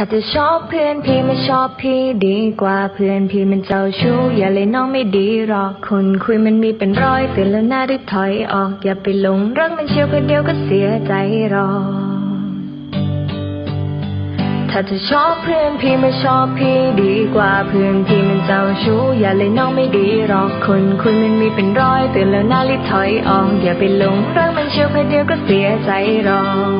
ถ้าจะชอบเพื่อนพี่ไม่ชอบพี่ดีกว่าเพื่อนพี่มันเจ้าชู้อย่าเลยน้องไม่ดีหรอกคนคุยมันมีเป็นร้อยเตือนแล้วหน้ารีบถอยออก อย่าไปหลงรักมันเชียวคนเดียวก็เสียใจหรอกถ้าจะชอบเพื่อนพี่ไม่ชอบพี่ดีกว่าเพื่อนพี่มันเจ้าชู้อย่าเลยน้องไม่ดีหรอกคนคุยมันมีเป็นร้อยเตือนแล้วหน้ารีบถอยออกอย่าไปหลงรักมันเชียวคนเดียวก็เสียใจหรอก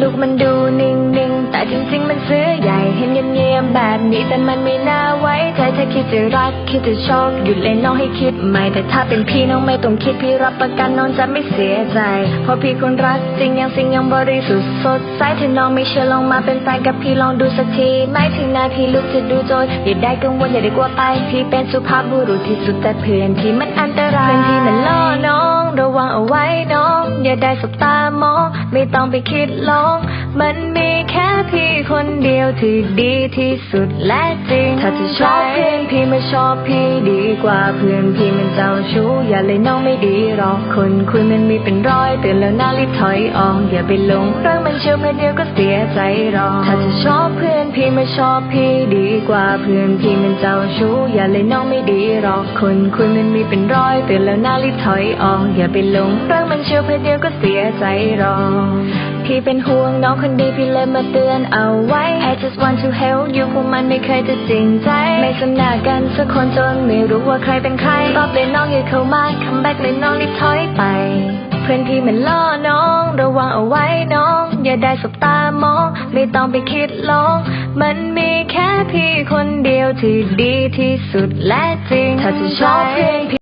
ลูกมันดูนิ่งๆ แต่จริงๆ มันเสื้อใหญ่เห็นเงียบๆแบบนี้แต่มันไม่น่าไว้ใจถ้าคิดจะรักคิดจะชอบหยุดเลยน้องให้คิดใหม่แต่ถ้าเป็นพี่น้องไม่ต้องคิดพี่รับประกันน้องจะไม่เสียใจ เพราะพี่คนรักจริงยังสิ่งยังบริสุทธิ์สดใสถ้าน้องไม่เชื่อลองมาเป็นแฟนกับพี่ลองดูสักทีไม่ถึงนาทีลูกจะดูโจยอย่าได้กังวลอย่าได้กลัวไปพี่เป็นสุภาพบุรุษที่สุดแต่เพื่อนพี่มันอันตรายเพื่อนพี่มันล่อน้อง ระวังเอาไว้น้อง อย่าได้สบตา ไม่ต้องไปคิดลองมันมีแค่พี่คนเดียวที่ดีที่สุดและจริง ถ้าจะชอบเพื่อนพี่ไม่ชอบพี่ดีกว่าเพื่อนพี่มัน เจ้าชู้อย่าเลยน้องไม่ดีหรอกคนคุยมันมีเป็นร้อยเตือนแล้วน้ารีบถอยออกอย่าไปหลงรักมันเชียวเพื่อนเดียวก็เสียใจหรอกถ้าจะชอบเพื่อนพี่ไม่ชอบพี่ดีกว่าเพื่อนพี่มันเจ้าชู้อย่าเลยน้องไม่ดีหรอกคนคุยมันมีเป็นร้อยเตือนแล้วน้ารีบถอยออกอย่าไปหลงรักมันเชียวเพื่อนเดียวก็เสียใจหรอกพี่เป็นห่วงน้องคนดีพี่เลยมาเตือนเอาไว้ I just to help you พวกมันไม่เคยจะจริงใจ ไม่สำนากันสักคนจนไม่รู้ว่าใครเป็นใครตอบเลยน้องอย่าเข้ามา come back เลยน้องรีบถอยไป เพื่อนพี่มันล่อน้อง ระวังเอาไว้น้อง อย่าได้สบตามอง ไม่ต้องไปคิดลองมันมีแค่พี่คนเดียวที่ดีที่สุดและจริง ถ้าจะชอบเพื่อนพี่